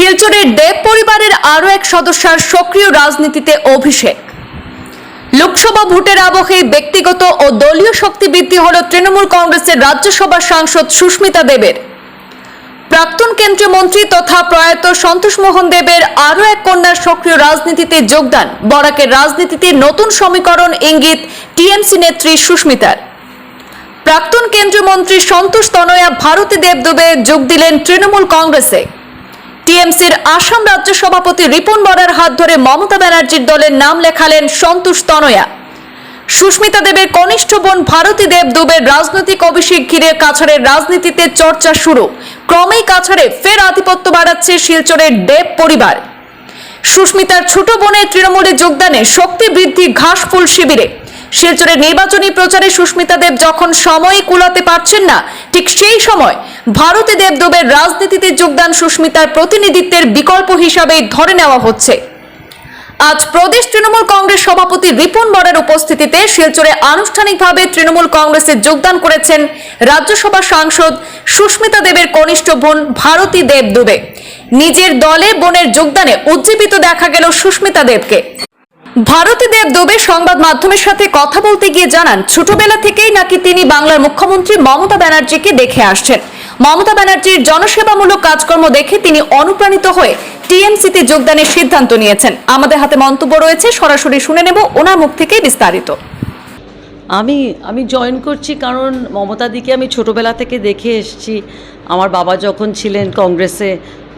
শিলচরের দেব পরিবারের আরও এক সদস্যার সক্রিয় রাজনীতিতে অভিষেক। লোকসভা ভোটের আবহে ব্যক্তিগত ও দলীয় শক্তি বৃদ্ধি হল তৃণমূল কংগ্রেসের রাজ্যসভা সাংসদ সুস্মিতা দেবের। প্রাক্তন কেন্দ্রীয় মন্ত্রী তথা প্রয়াত সন্তোষ মোহন দেবের আরও এক কন্যার সক্রিয় রাজনীতিতে যোগদান। বরাকের রাজনীতিতে নতুন সমীকরণ ইঙ্গিত টিএমসি নেত্রী সুস্মিতার। প্রাক্তন কেন্দ্রীয় মন্ত্রী সন্তোষ তনয়া ভারতী দেব দুবে যোগ দিলেন তৃণমূল কংগ্রেসে। টিএমসির আসাম রাজ্য সভাপতি রিপন বরার হাত ধরে মমতা ব্যানার্জির দলের নাম লেখালেন সন্তোষ তনয়া। সুস্মিতা দেবের কনিষ্ঠ বোন ভারতী দেব দুবের রাজনৈতিক অভিষেক ঘিরে কাছাড়ের রাজনীতিতে চর্চা শুরু। ক্রমেই কাছাড়ে ফের আধিপত্য বাড়াচ্ছে শিলচরের দেব পরিবার। সুস্মিতার ছোট বোনের তৃণমূলে যোগদানে শক্তি বৃদ্ধি ঘাসফুল শিবিরে। শিলচরের নির্বাচনী প্রচারে সুস্মিতা দেব যখন সময় কুলাতে পারছেন না, ঠিক সেই সময় ভারতী দেবদেবের রাজনীতিতে যোগদান সুস্মিতার প্রতিনিধিত্বের বিকল্প হিসাবে ধরে নেওয়া হচ্ছে। আজ প্রদেশ তৃণমূল কংগ্রেস সভাপতি রিপন বরের উপস্থিতিতে শিলচরে আনুষ্ঠানিকভাবে তৃণমূল কংগ্রেসে যোগদান করেছেন রাজ্যসভা সাংসদ সুস্মিতা দেবের কনিষ্ঠ বোন ভারতী দেব দুবে নিজের দলে বোনের যোগদানে উজ্জীবিত দেখা গেল সুস্মিতা দেবকে। ভারতী দেব দুবে সংবাদ মাধ্যমের সাথে কথা বলতে গিয়ে জানান, ছোটবেলা থেকেই নাকি তিনি বাংলার মুখ্যমন্ত্রী মমতা ব্যানার্জিকে দেখে আসছেন। মমতা ব্যানার্জির জনসেবামূলক কাজকর্ম দেখে তিনি অনুপ্রাণিত হয়ে টিএমসিতে যোগদানের সিদ্ধান্ত নিয়েছেন। আমাদের হাতে মন্তব্য রয়েছে, সরাসরি শুনে নেব ওনার মুখ থেকে বিস্তারিত। আমি আমি জয়েন করছি কারণ মমতা দিকে আমি ছোটোবেলা থেকে দেখে এসেছি। আমার বাবা যখন ছিলেন কংগ্রেসে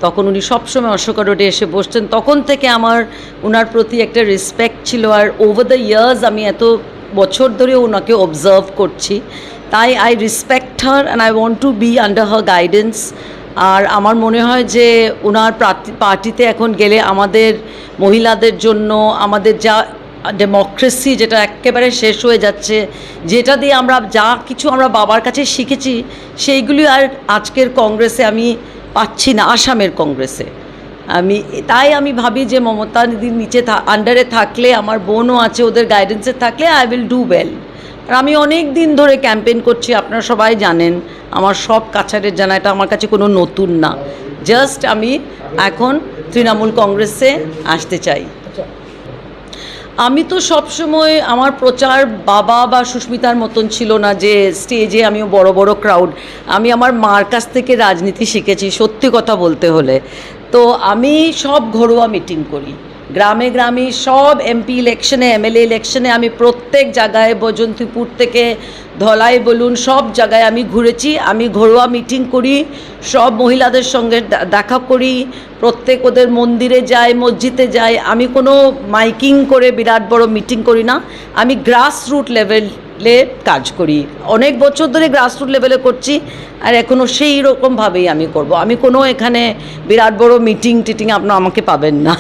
তখন উনি সবসময় অশোকা রোডে এসে বসতেন। তখন থেকে আমার ওনার প্রতি একটা রেসপেক্ট ছিল আর ওভার দ্য ইয়ার্স আমি এত বছর ধরে ওনাকে অবজার্ভ করছি। তাই I respect her and I want to be under her guidance আর আমার মনে হয় যে ওনার পার্টিতে এখন গেলে আমাদের মহিলাদের জন্য, আমাদের যা ডেমোক্রেসি যেটা একেবারে শেষ হয়ে যাচ্ছে, যেটা দিয়ে আমরা যা কিছু আমরা বাবার কাছে শিখেছি, সেইগুলি আর আজকের কংগ্রেসে আমি পাচ্ছি না আসামের কংগ্রেসে। আমি, তাই আমি ভাবি যে মমতা দিদির নিচে আন্ডারে থাকলে, আমার বোনও আছে, ওদের গাইডেন্সে থাকলে আই উইল ডু ওয়েল আর আমি অনেক দিন ধরে ক্যাম্পেইন করছি, আপনারা সবাই জানেন, আমার সব কাছারের জানা, এটা আমার কাছে কোনো নতুন না। জাস্ট আমি এখন তৃণমূল কংগ্রেসে আসতে চাই। আমি তো সবসময় আমার প্রচার বাবা বা সুস্মিতার মতন ছিল না যে স্টেজে আমিও বড় বড় ক্রাউড আমি আমার মার কাছ থেকে রাজনীতি শিখেছি, সত্যি কথা বলতে হলে। তো আমি সব ঘরোয়া মিটিং করি। গ্রামে গ্রামে সব এমপি ইলেকশনে এমএলএ ইলেকশনে আমি প্রত্যেক জায়গায় বৈজন্তীপুর থেকে ধলাই বলুন সব জায়গায় আমি ঘুরেছি। আমি ঘরোয়া মিটিং করি, সব মহিলাদের সঙ্গে দেখা করি। প্রত্যেক ওদের মন্দিরে যাই, মসজিদে যাই, আমি কোনো মাইকিং করে বিরাট বড় মিটিং করি না। আমি গ্রাস রুট লেভেলে কাজ করি। অনেক বছর ধরে গ্রাস রুট লেভেলে করছি, আর এখনও সেই রকমভাবেই আমি করব। আমি কোনো এখানে বিরাট বড় মিটিং টিটিং আপনার আমাকে পাবেন না।